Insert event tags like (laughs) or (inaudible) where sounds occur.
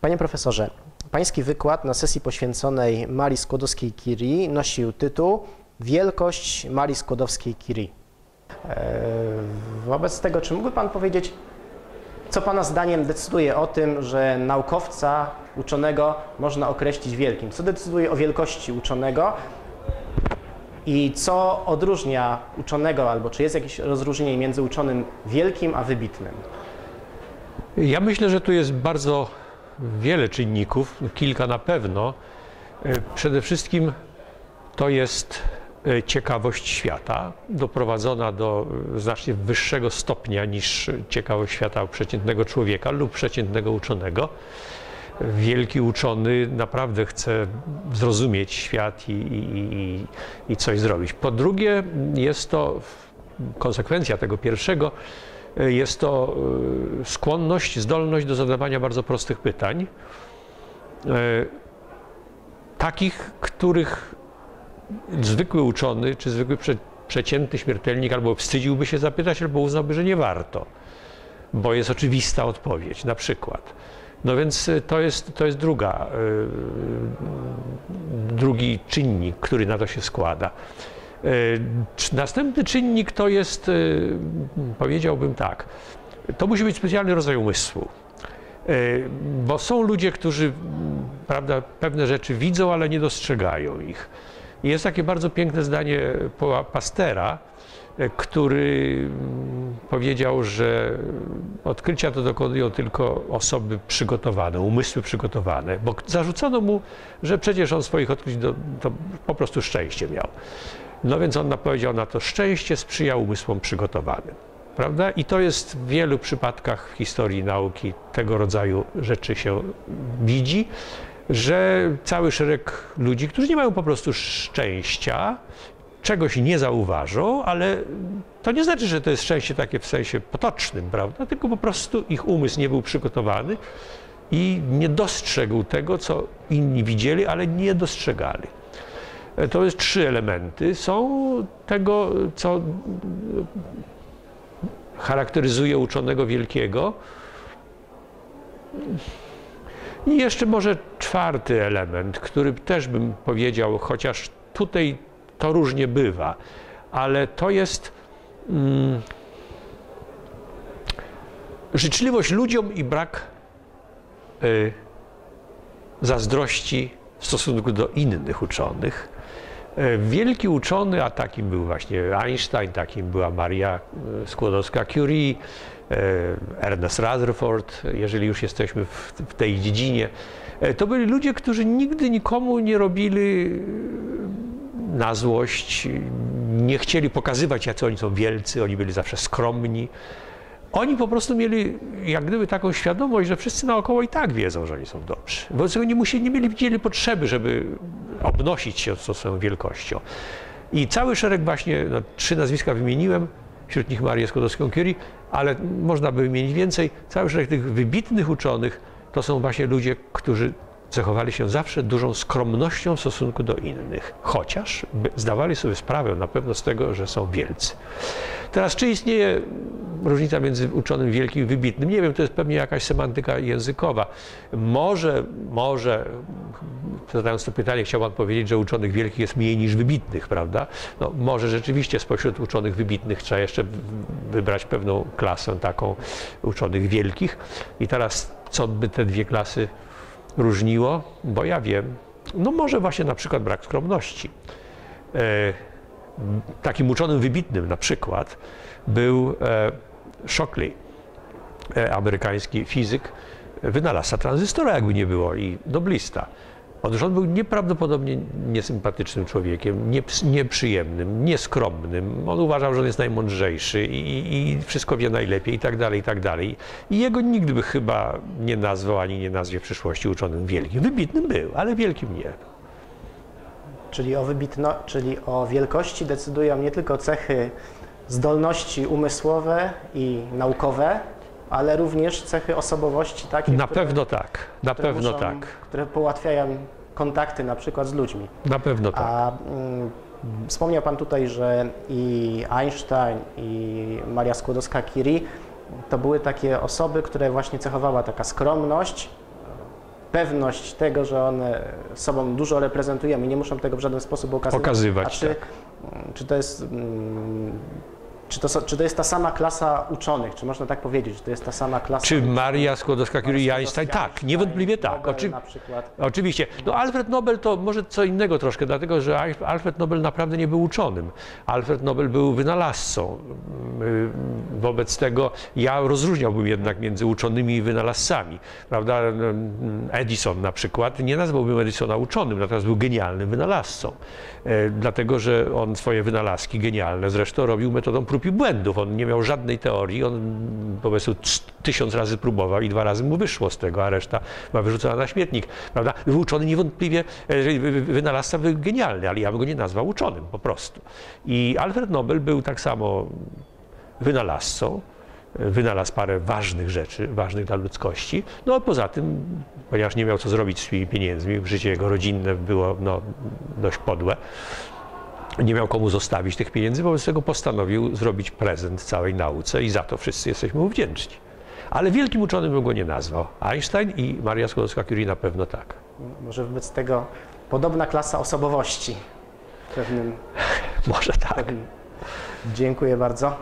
Panie profesorze, pański wykład na sesji poświęconej Marii Skłodowskiej-Curie nosił tytuł Wielkość Marii Skłodowskiej-Curie. E, wobec tego, czy mógłby pan powiedzieć, co pana zdaniem decyduje o tym, że naukowca, uczonego można określić wielkim? Co decyduje o wielkości uczonego? I co odróżnia uczonego, albo czy jest jakieś rozróżnienie między uczonym wielkim a wybitnym? Ja myślę, że tu jest bardzo wiele czynników, kilka na pewno. E, przede wszystkim to jest e, ciekawość świata, doprowadzona do e, znacznie wyższego stopnia niż ciekawość świata przeciętnego człowieka lub przeciętnego uczonego. Wielki uczony naprawdę chce zrozumieć świat i, i, i coś zrobić. Po drugie, jest to konsekwencja tego pierwszego, jest to e, skłonność, zdolność do zadawania bardzo prostych pytań, e, takich, których zwykły uczony czy zwykły prze, przeciętny śmiertelnik albo wstydziłby się zapytać, albo uznałby, że nie warto, bo jest oczywista odpowiedź, na przykład. No więc e, to jest, to jest druga, drugi czynnik, który na to się składa. E, następny czynnik to jest, e, powiedziałbym tak, to musi być specjalny rodzaj umysłu. E, bo są ludzie, którzy prawda, pewne rzeczy widzą, ale nie dostrzegają ich. Jest takie bardzo piękne zdanie Pastera, który powiedział, że odkrycia to dokonują tylko osoby przygotowane, umysły przygotowane, bo zarzucono mu, że przecież on swoich odkryć do, to po prostu szczęście miał. No więc on powiedział na to, szczęście sprzyja umysłom przygotowanym. Prawda? I to jest w wielu przypadkach w historii nauki tego rodzaju rzeczy się widzi, że cały szereg ludzi, którzy nie mają po prostu szczęścia, czegoś nie zauważą, ale to nie znaczy, że to jest szczęście takie w sensie potocznym, prawda? Tylko po prostu ich umysł nie był przygotowany i nie dostrzegł tego, co inni widzieli, ale nie dostrzegali. To jest trzy elementy. Są tego, co charakteryzuje uczonego wielkiego. I jeszcze może czwarty element, który też bym powiedział, chociaż tutaj to różnie bywa, ale to jest mm, życzliwość ludziom i brak y, zazdrości w stosunku do innych uczonych. E, wielki uczony, a takim był właśnie Einstein, takim była Maria e, Skłodowska-Curie, e, Ernest Rutherford, jeżeli już jesteśmy w, tej dziedzinie. To byli ludzie, którzy nigdy nikomu nie robili na złość, nie chcieli pokazywać, jacy oni są wielcy, oni byli zawsze skromni. Oni po prostu mieli jak gdyby taką świadomość, że wszyscy naokoło i tak wiedzą, że oni są dobrzy. Wobec tego nie, musieli, nie mieli, mieli potrzeby, żeby obnosić się z swoją wielkością. I cały szereg właśnie, no, trzy nazwiska wymieniłem, wśród nich Marię Skłodowską-Curie, ale można by wymienić więcej. Cały szereg tych wybitnych uczonych to są właśnie ludzie, którzy cechowali się zawsze dużą skromnością w stosunku do innych, chociaż zdawali sobie sprawę na pewno z tego, że są wielcy. Teraz, czy istnieje różnica między uczonym wielkim i wybitnym? Nie wiem, to jest pewnie jakaś semantyka językowa. Może, może, zadając to pytanie, chciał Pan powiedzieć, że uczonych wielkich jest mniej niż wybitnych, prawda? No, może rzeczywiście spośród uczonych wybitnych trzeba jeszcze wybrać pewną klasę taką uczonych wielkich. I teraz, co by te dwie klasy różniło? Bo ja wiem, no może właśnie na przykład brak skromności. E, takim uczonym wybitnym na przykład był e, Shockley, e, amerykański fizyk, wynalazca tranzystora, jakby nie było, i noblista. Otóż on był nieprawdopodobnie niesympatycznym człowiekiem, nieprzyjemnym, nieskromnym. On uważał, że on jest najmądrzejszy i, i, wszystko wie najlepiej i tak dalej, i tak dalej. I jego nigdy by chyba nie nazwał, ani nie nazwie w przyszłości uczonym wielkim. Wybitnym był, ale wielkim nie. Czyli o, wybitno, czyli o wielkości decydują nie tylko cechy zdolności umysłowe i naukowe, ale również cechy osobowości takie, Na które, pewno tak, na pewno muszą, tak. Które ułatwiają kontakty na przykład z ludźmi. Na pewno tak. A mm, wspomniał Pan tutaj, że i Einstein, i Maria Skłodowska-Curie to były takie osoby, które właśnie cechowała taka skromność, pewność tego, że one sobą dużo reprezentują i nie muszą tego w żaden sposób okazywać. Pokazywać, A czy, tak. czy to jest. mm, Czy to, czy to jest ta sama klasa uczonych? Czy można tak powiedzieć, że to jest ta sama klasa? Czy Maria Skłodowska-Curie i Einstein? Tak, niewątpliwie tak. Oczy... Oczywiście. No Alfred Nobel to może co innego troszkę, dlatego że Al- Alfred Nobel naprawdę nie był uczonym. Alfred Nobel był wynalazcą. Wobec tego ja rozróżniałbym jednak między uczonymi i wynalazcami. Prawda? Edison na przykład, nie nazwałbym Edisona uczonym, natomiast był genialnym wynalazcą. E, Dlatego, że on swoje wynalazki genialne zresztą robił metodą prób i błędów. On nie miał żadnej teorii, on po prostu tysiąc razy próbował i dwa razy mu wyszło z tego, a reszta była wyrzucona na śmietnik. Prawda? Był uczony niewątpliwie, e, wy- wy- wynalazca był genialny, ale ja bym go nie nazwał uczonym po prostu. I Alfred Nobel był tak samo wynalazcą, e, wynalazł parę ważnych rzeczy, ważnych dla ludzkości. No a poza tym, ponieważ nie miał co zrobić z swoimi pieniędzmi, życie jego rodzinne było no, dość podłe, nie miał komu zostawić tych pieniędzy, wobec tego postanowił zrobić prezent całej nauce i za to wszyscy jesteśmy mu wdzięczni. Ale wielkim uczonym bym go nie nazwał. Einstein i Maria Skłodowska-Curie na pewno tak. Może wobec tego podobna klasa osobowości pewnym. (laughs) Może tak. pewnym. Dziękuję bardzo.